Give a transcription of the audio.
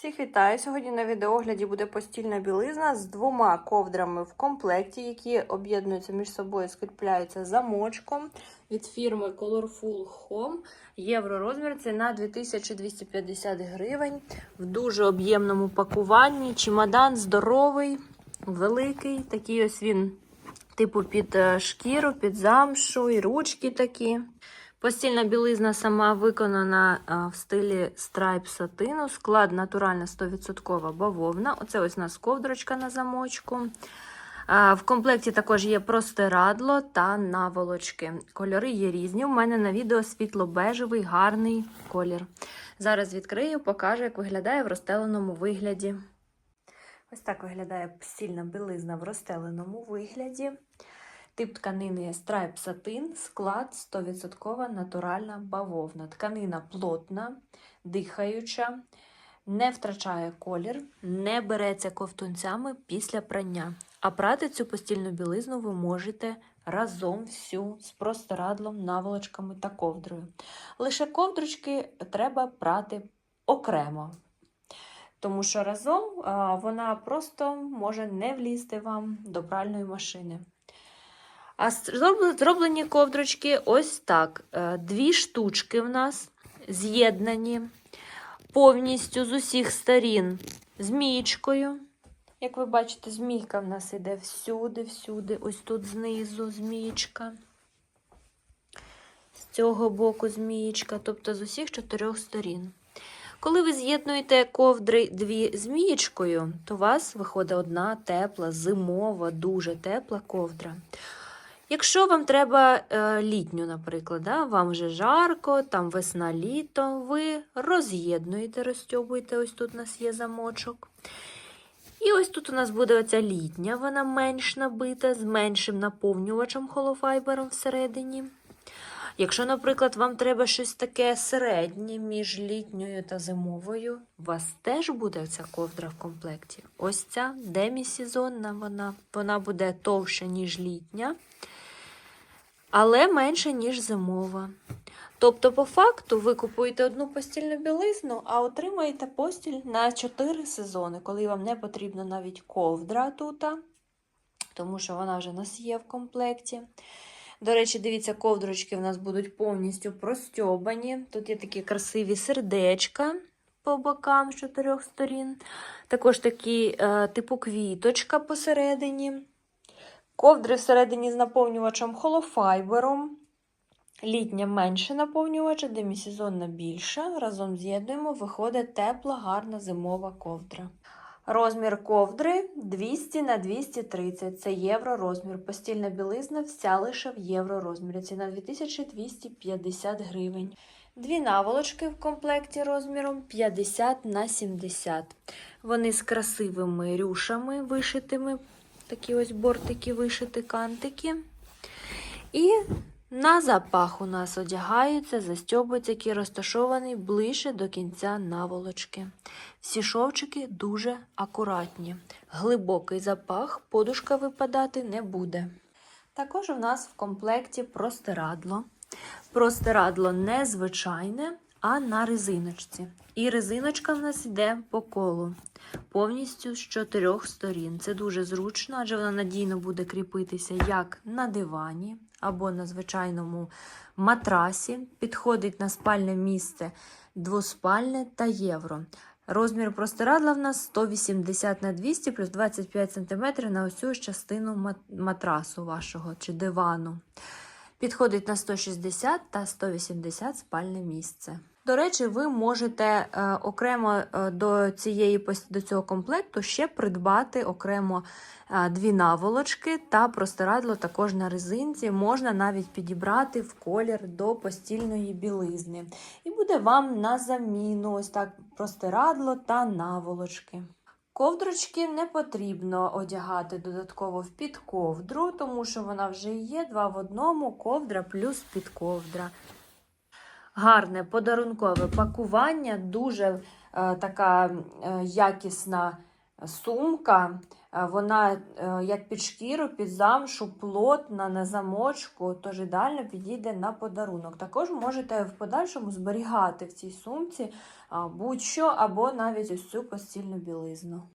Всіх вітаю! Сьогодні на відеогляді буде постільна білизна з двома ковдрами в комплекті, які об'єднуються між собою, скріпляються замочком від фірми Colorful Home. Євро розмір ціна 2250 гривень в дуже об'ємному пакуванні. Чемодан здоровий, великий. Такий ось він, типу, під е, шкіру, під замшу, і ручки такі. Постільна білизна сама виконана в стилі страйп сатину. Склад натуральна 100% бавовна. Оце ось у нас ковдрочка на замочку. В комплекті також є простирадло та наволочки. Кольори є різні. У мене на відео світло-бежевий, гарний колір. Зараз відкрию, покажу, як виглядає в розстеленому вигляді. Ось так виглядає постільна білизна в розстеленому вигляді. Тип тканини страйп сатин, склад 100% натуральна бавовна. Тканина плотна, дихаюча, не втрачає колір, не береться ковтунцями після прання. А прати цю постільну білизну ви можете разом всю з простирадлом, наволочками та ковдрою. Лише ковдрочки треба прати окремо. Тому що разом вона просто може не влізти вам до пральної машини. А зроблені ковдрочки ось так. Е, Дві штучки в нас з'єднані повністю з усіх сторін змієчкою. Як ви бачите, змійка в нас іде всюди, всюди. Ось тут знизу змієчка. З цього боку змієчка, тобто з усіх чотирьох сторін. Коли ви з'єднуєте ковдри дві змієчкою, то у вас виходить одна тепла, зимова, дуже тепла ковдра. Якщо вам треба е, літню, наприклад, да, вам вже жарко, там весна-літо, ви роз'єднуєте, розтьобуєте, ось тут у нас є замочок. І ось тут у нас буде оця літня, вона менш набита, з меншим наповнювачем холофайбером всередині. Якщо, наприклад, вам треба щось таке середнє між літньою та зимовою, у вас теж буде ця ковдра в комплекті. Ось ця демісезонна, вона, вона буде товща, ніж літня але менше, ніж зимова. Тобто, по факту, ви купуєте одну постільну білизну, а отримаєте постіль на 4 сезони, коли вам не потрібна навіть ковдра тут, тому що вона вже у нас є в комплекті. До речі, дивіться, ковдрочки в нас будуть повністю простьобані. Тут є такі красиві сердечка по бокам з чотирьох сторін. Також такі, е, типу, квіточка посередині. Ковдри всередині з наповнювачем холофайбером. Літня менше наповнювача, демісезонна більша. Разом з'єднуємо, виходить тепла, гарна зимова ковдра. Розмір ковдри 200 на 230. Це євро розмір. Постільна білизна вся лише в євро розмірі. Ціна 2250 гривень. Дві наволочки в комплекті розміром 50 на 70. Вони з красивими рюшами вишитими такі ось бортики вишити кантики. І на запах у нас одягаються, застьобуються, які розташовані ближче до кінця наволочки. Всі шовчики дуже акуратні. Глибокий запах, подушка випадати не буде. Також у нас в комплекті простирадло. Простирадло не звичайне, а на резиночці. І резиночка в нас йде по колу повністю з чотирьох сторін. Це дуже зручно, адже вона надійно буде кріпитися як на дивані або на звичайному матрасі. Підходить на спальне місце двоспальне та євро. Розмір простирадла в нас 180 на 200 плюс 25 см на цю частину матрасу вашого чи дивану. Підходить на 160 та 180 спальне місце. До речі, ви можете е, окремо е, до, цієї, до цього комплекту ще придбати окремо е, дві наволочки та простирадло також на резинці. Можна навіть підібрати в колір до постільної білизни. І буде вам на заміну ось так простирадло та наволочки. Ковдрочки не потрібно одягати додатково в підковдру, тому що вона вже є два в одному ковдра плюс підковдра. Гарне подарункове пакування, дуже е, така е, якісна сумка. Е, Вона е, як під шкіру, під замшу, плотна на замочку, тож ідеально підійде на подарунок. Також можете в подальшому зберігати в цій сумці будь-що або навіть ось цю постільну білизну.